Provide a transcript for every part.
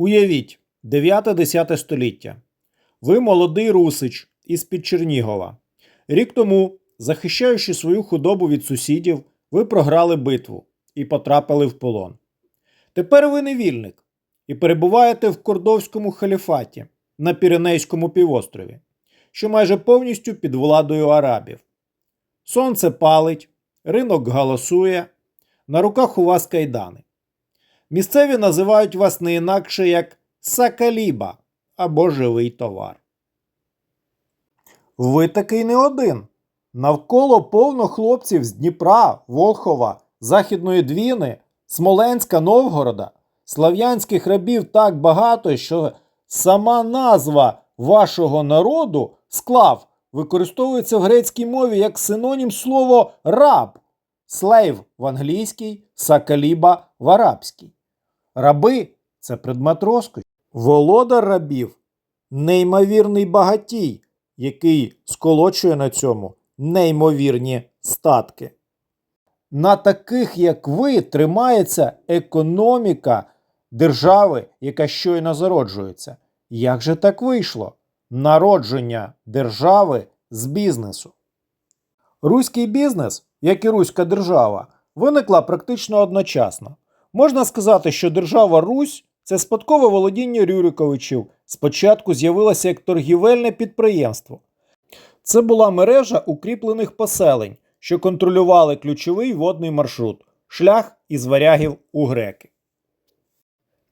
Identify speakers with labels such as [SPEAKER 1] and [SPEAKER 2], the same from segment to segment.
[SPEAKER 1] Уявіть, 9-10 століття. Ви молодий русич із-під Чернігова. Рік тому, захищаючи свою худобу від сусідів, ви програли битву і потрапили в полон. Тепер ви невільник і перебуваєте в Кордовському халіфаті на Піренейському півострові, що майже повністю під владою арабів. Сонце палить, ринок галасує, на руках у вас кайдани. Місцеві називають вас не інакше як сакаліба або живий товар. Ви такий не один. Навколо повно хлопців з Дніпра, Волхова, Західної Двіни, Смоленська, Новгорода, слав'янських рабів так багато, що сама назва вашого народу склав використовується в грецькій мові як синонім слово раб, слейв в англійській, сакаліба в арабській. Раби це предмет розкоші. Володар рабів неймовірний багатій, який сколочує на цьому неймовірні статки. На таких, як ви, тримається економіка держави, яка щойно зароджується. Як же так вийшло? Народження держави з бізнесу. Руський бізнес, як і Руська держава, виникла практично одночасно. Можна сказати, що держава Русь це спадкове володіння Рюриковичів. Спочатку з'явилося як торгівельне підприємство. Це була мережа укріплених поселень, що контролювали ключовий водний маршрут шлях із варягів у греки.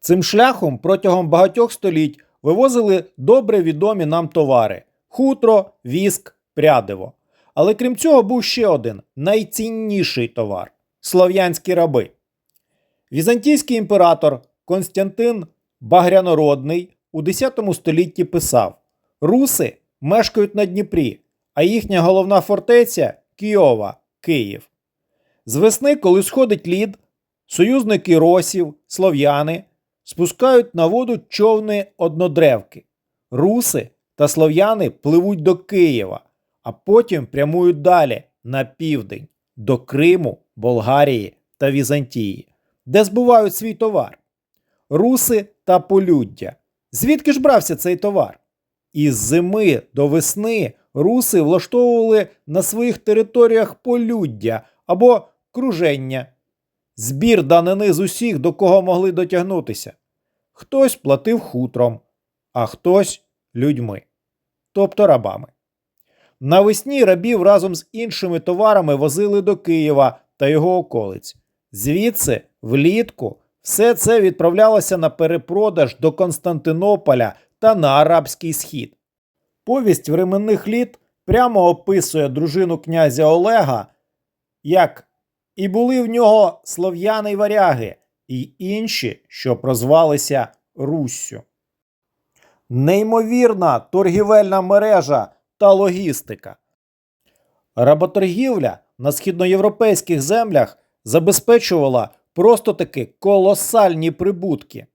[SPEAKER 1] Цим шляхом протягом багатьох століть вивозили добре відомі нам товари хутро, віск, прядиво. Але крім цього був ще один найцінніший товар слов'янські раби. Візантійський імператор Константин Багрянородний у X столітті писав: Руси мешкають на Дніпрі, а їхня головна фортеця Києва, Київ. З весни, коли сходить лід, союзники росів, слов'яни спускають на воду човни однодревки. Руси та слов'яни пливуть до Києва, а потім прямують далі на південь до Криму, Болгарії та Візантії, де збувають свій товар. Руси та полюддя. Звідки ж брався цей товар? Із зими до весни руси влаштовували на своїх територіях полюддя або круження, збір данини з усіх, до кого могли дотягнутися. Хтось платив хутром, а хтось людьми, тобто рабами. Навесні рабів разом з іншими товарами возили до Києва та його околиць. Звідси, влітку, все це відправлялося на перепродаж до Константинополя та на Арабський схід. Повість временних літ прямо описує дружину князя Олега, як і були в нього слов'яни й варяги, і інші, що прозвалися Руссю. Неймовірна торгівельна мережа та логістика. Работоргівля на східноєвропейських землях забезпечувала просто таки колосальні прибутки.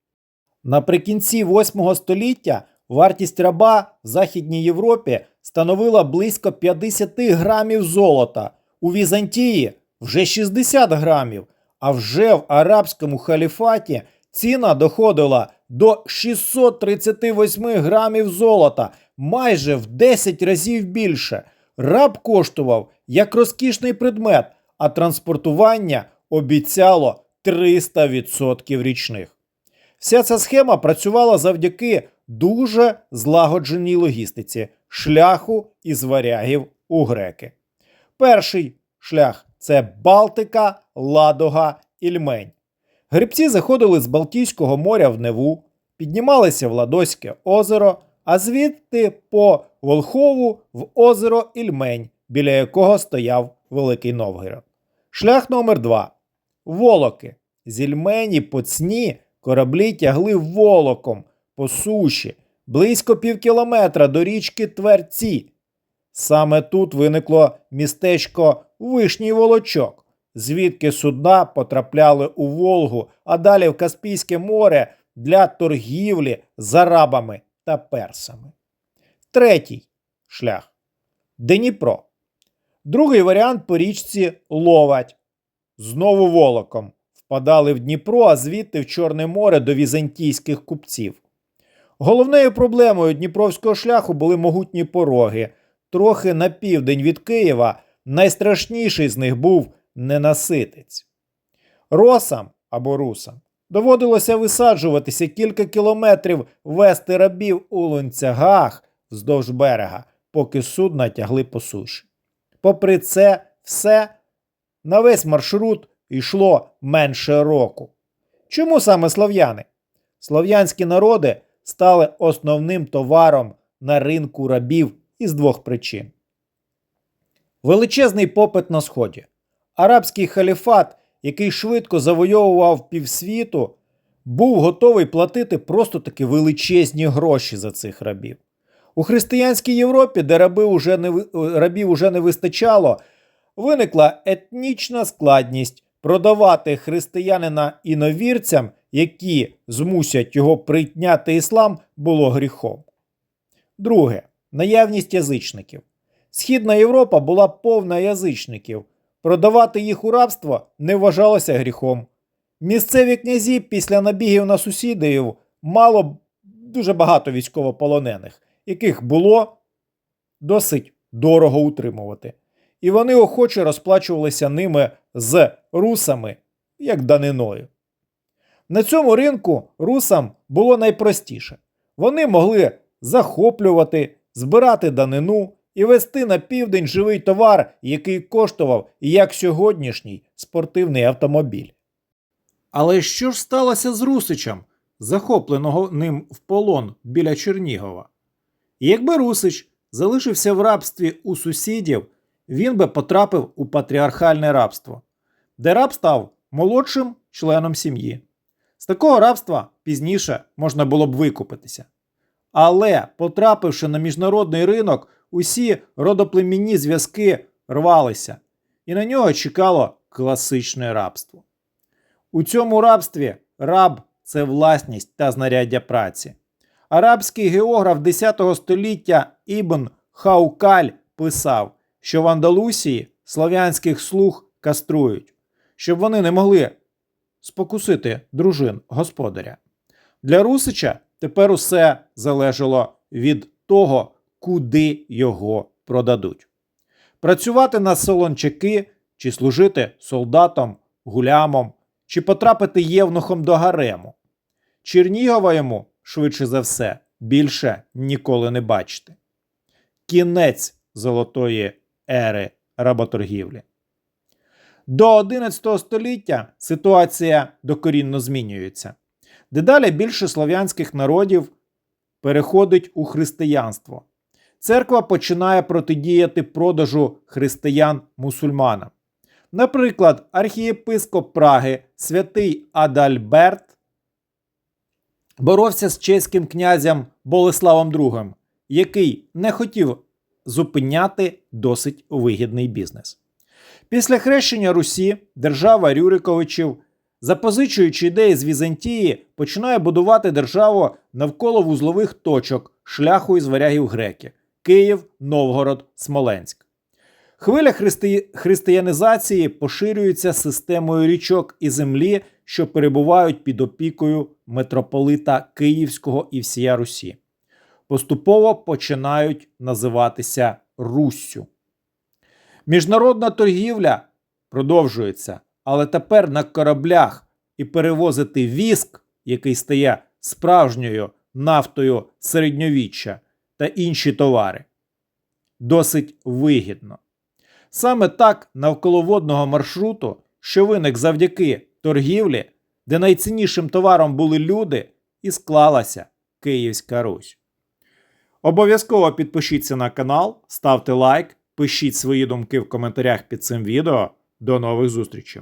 [SPEAKER 1] Наприкінці 8 століття вартість раба в Західній Європі становила близько 50 грамів золота, у Візантії вже 60 грамів, а вже в арабському халіфаті ціна доходила до 638 грамів золота, майже в 10 разів більше. Раб коштував як розкішний предмет, а транспортування обіцяло 300% річних. Вся ця схема працювала завдяки дуже злагодженій логістиці шляху із варягів у греки. Перший шлях це Балтика, Ладога, Ільмень. Грибці заходили з Балтійського моря в Неву, піднімалися в Ладоське озеро, а звідти по Волхову в озеро Ільмень, біля якого стояв Великий Новгород. Шлях номер 2 Волоки. З Ільмені по цні кораблі тягли волоком по суші близько півкілометра до річки Тверці. Саме тут виникло містечко Вишній Волочок, звідки судна потрапляли у Волгу, а далі в Каспійське море для торгівлі з арабами та персами. Третій шлях Дніпро. Другий варіант по річці Ловать. Знову волоком впадали в Дніпро, а звідти в Чорне море до візантійських купців. Головною проблемою Дніпровського шляху були могутні пороги. Трохи на південь від Києва найстрашніший з них був ненаситець. Росам або русам доводилося висаджуватися кілька кілометрів вести рабів у лунцягах вздовж берега, поки судна тягли по суші. Попри це все, на весь маршрут йшло менше року. Чому саме слов'яни? Слов'янські народи стали основним товаром на ринку рабів із двох причин. Величезний попит на Сході. Арабський халіфат, який швидко завойовував півсвіту, був готовий платити просто таки величезні гроші за цих рабів. У християнській Європі, де раби уже не, рабів уже не вистачало, виникла етнічна складність продавати християнина іновірцям, які змусять його прийняти іслам, було гріхом. Друге наявність язичників. Східна Європа була повна язичників. Продавати їх у рабство не вважалося гріхом. Місцеві князі після набігів на сусідів мало дуже багато військовополонених, яких було досить дорого утримувати. І вони охоче розплачувалися ними з русами, як даниною. На цьому ринку русам було найпростіше. Вони могли захоплювати, збирати данину і вести на південь живий товар, який коштував як сьогоднішній спортивний автомобіль. Але що ж сталося з Русичем, захопленого ним в полон біля Чернігова? Якби Русич залишився в рабстві у сусідів, він би потрапив у патріархальне рабство, де раб став молодшим членом сім'ї. З такого рабства пізніше можна було б викупитися. Але, потрапивши на міжнародний ринок, усі родоплемінні зв'язки рвалися, і на нього чекало класичне рабство. У цьому рабстві раб це власність та знаряддя праці. Арабський географ 10 століття Ібн Хаукаль писав, що в Андалусії слов'янських слуг каструють, щоб вони не могли спокусити дружин господаря. Для Русича тепер усе залежало від того, куди його продадуть. Працювати на солончаки чи служити солдатом, гулямом, чи потрапити євнухом до гарему. Чернігова йому, швидше за все, більше ніколи не бачити. Кінець золотої ери работоргівлі. До 11 століття ситуація докорінно змінюється. Дедалі більше слов'янських народів переходить у християнство. Церква починає протидіяти продажу християн мусульманам. Наприклад, архієпископ Праги святий Адальберт боровся з чеським князем Болеславом II, який не хотів зупиняти досить вигідний бізнес. Після хрещення Русі держава Рюриковичів, запозичуючи ідеї з Візантії, починає будувати державу навколо вузлових точок шляху із варягів греки Київ, Новгород, Смоленськ. Хвиля христи... християнізації поширюється системою річок і землі, що перебувають під опікою митрополита Київського і всія Русі. Поступово починають називатися Руссю. Міжнародна торгівля продовжується, але тепер на кораблях і перевозити віск, який стає справжньою нафтою середньовіччя та інші товари. Досить вигідно. Саме так навколоводного маршруту, що виник завдяки торгівлі, де найціннішим товаром були люди, і склалася Київська Русь. Обов'язково підпишіться на канал, ставте лайк, пишіть свої думки в коментарях під цим відео. До нових зустрічей!